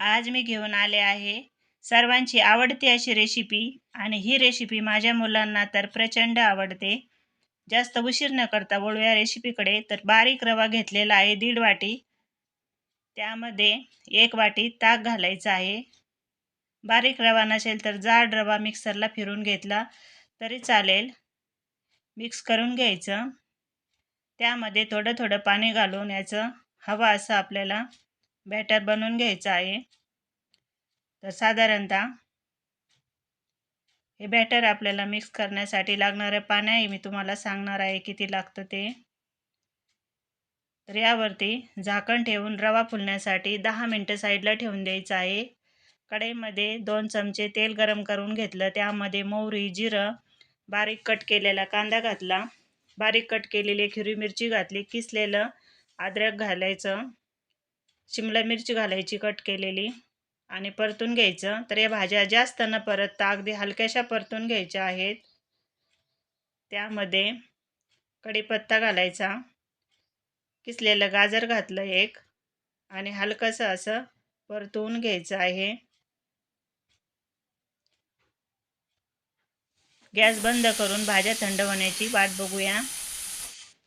आज मी घेऊन आले आहे. सर्वांची आवडती अशी रेसिपी आणि ही रेसिपी माझ्या मुलांना तर प्रचंड आवडते. जास्त उशीर न करता वळूया रेसिपीकडे तर बारीक रवा घेतलेला आहे दीड वाटी. त्यामध्ये एक वाटी ताक घालायचं आहे. बारीक रवा नसेल तर जाड रवा मिक्सरला फिरून घेतला तरी चालेल. मिक्स करून घ्यायचं. त्यामध्ये थोडं थोडं पाणी घालून याचं हवा असं आपल्याला बॅटर बनवून घ्यायचं आहे. तर साधारणतः हे बॅटर आपल्याला मिक्स करण्यासाठी लागणारं पाणी मी तुम्हाला सांगणार आहे किती लागतं ते. तर यावरती झाकण ठेवून रवा फुलण्यासाठी दहा मिनटं साईडला ठेवून द्यायचं आहे. कढईमध्ये दोन चमचे तेल गरम करून घेतलं. त्यामध्ये मोहरी जिरं बारीक कट केलेला कांदा घातला. बारीक कट केलेली हिरवी मिरची घातली. किसलेलं अद्रक घालायचं. शिमला मिरची घालायची कट केलेली आणि परतून घ्यायचं. तर या भाज्या जास्त न परतता अगदी हलक्याशा परतून घ्यायच्या आहेत. त्यामध्ये कढीपत्ता घालायचा किसलेलं गाजर घातलं एक आणि हलकंसं असं परतवून घ्यायचं आहे. गॅस बंद करून भाज्या थंड होण्याची वाट बघूया.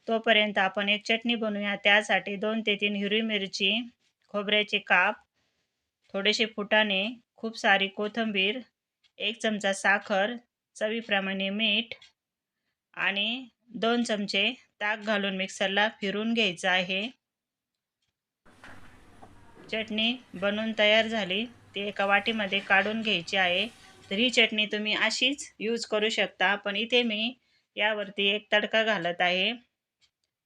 तोपर्यंत आपण एक चटणी बनवूया. त्यासाठी दोन ते तीन हिरवी मिरची खोबऱ्याचे काप थोडेसे फुटाणे खूप सारी कोथिंबीर एक चमचा साखर चवीप्रमाणे मीठ आणि दोन चमचे ताक घालून मिक्सरला फिरून घ्यायचं आहे. चटणी बनवून तयार झाली. ती एका वाटीमध्ये काढून घ्यायची आहे. तर ही चटणी तुम्ही अशीच यूज करू शकता पण इथे मी यावरती एक तडका घालत आहे.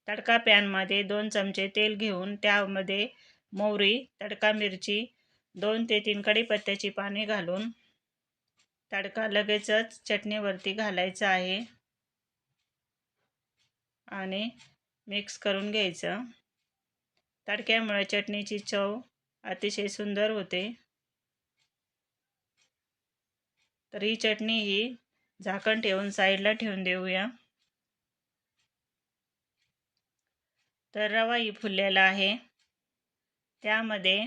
तडका पॅनमध्ये दोन चमचे तेल घेऊन त्यामध्ये मोहरी तडका मिरची दोन ते तीन कढीपत्त्याची पाने घालून तडका लगेचच चटणीवरती घालायचा आहे. आणि मिक्स करून घ्यायचं. तडक्यामुळे चटणीची चव अतिशय सुंदर होते. तर ही चटणी ही झाकण ठेवून साईडला ठेवून देऊया. तर रवा ही फुललेला आहे. त्यामध्ये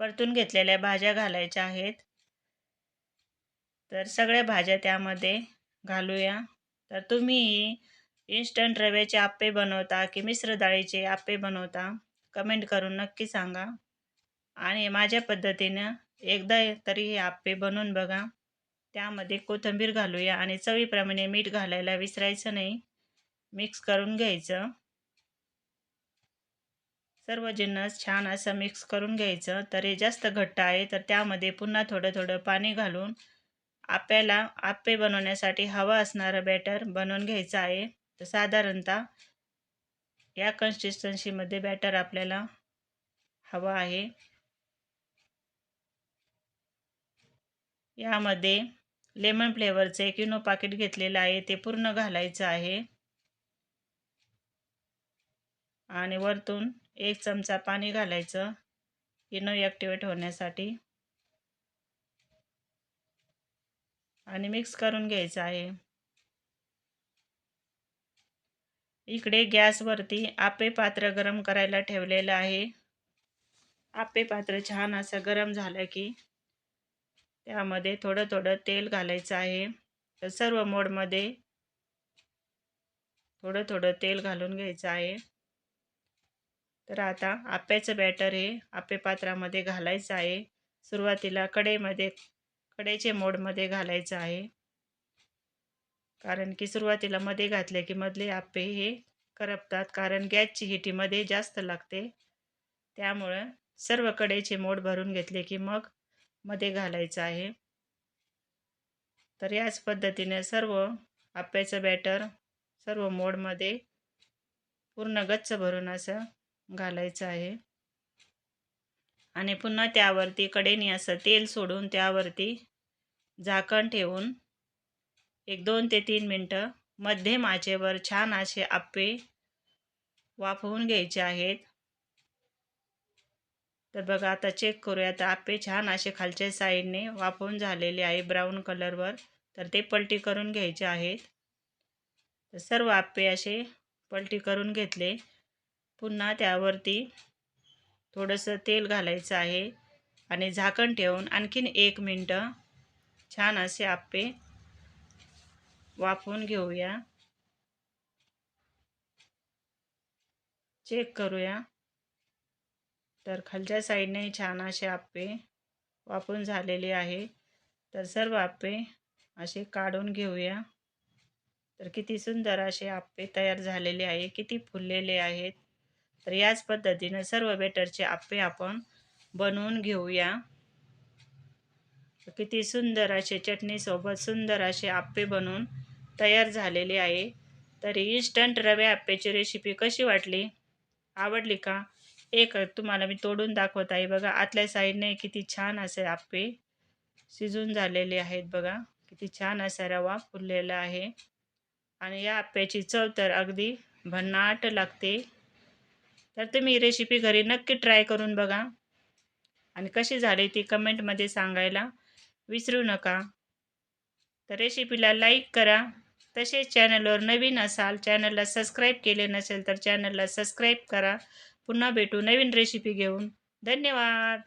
परतून घेतलेल्या भाज्या घालायच्या आहेत. तर सगळ्या भाज्या त्यामध्ये घालूया. तर तुम्ही इन्स्टंट रव्याचे आप्पे बनवता की मिश्र डाळीचे आप्पे बनवता कमेंट करून नक्की सांगा. आणि माझ्या पद्धतीनं एकदा तरी हे आप्पे बनवून बघा. त्यामध्ये कोथिंबीर घालूया आणि चवीप्रमाणे मीठ घालायला विसरायचं नाही. मिक्स करून घ्यायचं. सर्व जिन्नस छान असं मिक्स करून घ्यायचं. तर हे जास्त घट्ट आहे तर त्यामध्ये पुन्हा थोडं थोडं पाणी घालून आप्याला आप्पे बनवण्यासाठी हवा असणारं बॅटर बनवून घ्यायचं आहे. तर साधारणतः या कन्सिस्टन्सीमध्ये बॅटर आपल्याला हवं आहे. यामध्ये लेमन फ्लेवरचे युनो पाकिट घेतलेलं आहे ते पूर्ण घालायचं आहे. आणि वरतून एक चमचा पाणी घालायचं. इनो ॲक्टिवेट होण्यासाठी. आणि मिक्स करून घ्यायचं आहे. इकडे गॅसवरती आपे पात्र गरम करायला ठेवलेलं आहे. आपे पात्र छान असं गरम झालं की त्यामध्ये थोडं थोडं तेल घालायचं आहे. तर सर्व मोडमध्ये थोडं थोडं तेल घालून घ्यायचं आहे. तर आता आप्याचं बॅटर हे आपे पात्रामध्ये घालायचं आहे. सुरुवातीला कडेमध्ये कडेचे मोडमध्ये घालायचं आहे. कारण की सुरुवातीला मध्ये घातले की मधले आप्पे हे करपतात. कारण गॅसची हिटीमध्ये जास्त लागते. त्यामुळं सर्व कडेचे मोड भरून घेतले की मग मध्ये घालायचं आहे. तर याच पद्धतीने सर्व आप्याचं बॅटर सर्व मोडमध्ये पूर्ण गच्च भरून असं घालायचं आहे. आणि पुन्हा त्यावरती कडेने असं तेल सोडून त्यावरती झाकण ठेवून एक दोन ते तीन मिनटं मध्यम आचेवर छान असे आप्पे वाफवून घ्यायचे आहेत. तर बघा आता चेक करूया. तर आप्पे छान असे खालच्या साईडने वाफवून झालेले आहे ब्राऊन कलरवर तर ते पलटी करून घ्यायचे आहेत. तर सर्व आप्पे असे पलटी करून घेतले. पुन्हा त्यावरती थोडंसं तेल घालायचं आहे आणि झाकण ठेवून आणखीन एक मिनटं छान असे आप्पे वाफवून घेऊया. चेक करूया. तर खालच्या साईडने छान असे आप्पे वाफून झालेले आहे. तर सर्व आप्पे असे काढून घेऊया. तर किती सुंदर असे आप्पे तयार झालेले आहे किती फुललेले आहेत. तर याच पद्धतीनं सर्व बेटरचे आप्पे आपण बनवून घेऊया. किती सुंदर असे चटणीसोबत सुंदर असे आप्पे बनवून तयार झालेले आहे. तर इन्स्टंट रवे आप्प्याची रेसिपी कशी वाटली? आवडली का? एक तुम्हाला मी तोडून दाखवत आहे बघा. आतल्या साईडने किती छान असे आप्पे शिजून झालेले आहेत बघा. किती छान असा रवा फुललेला आहे. आणि या आप्याची चव तर अगदी भन्नाट लागते. तर तुम्ही रेसिपी घरी नक्की ट्राय करून बघा. आणि कशी झाली ती कमेंटमध्ये सांगायला विसरू नका. तर रेसिपीला लाईक करा. तसेच चॅनलवर नवीन असाल चॅनलला सबस्क्राईब केले नसेल तर चॅनलला सबस्क्राईब करा. पुन्हा भेटू नवीन रेसिपी घेऊन. धन्यवाद!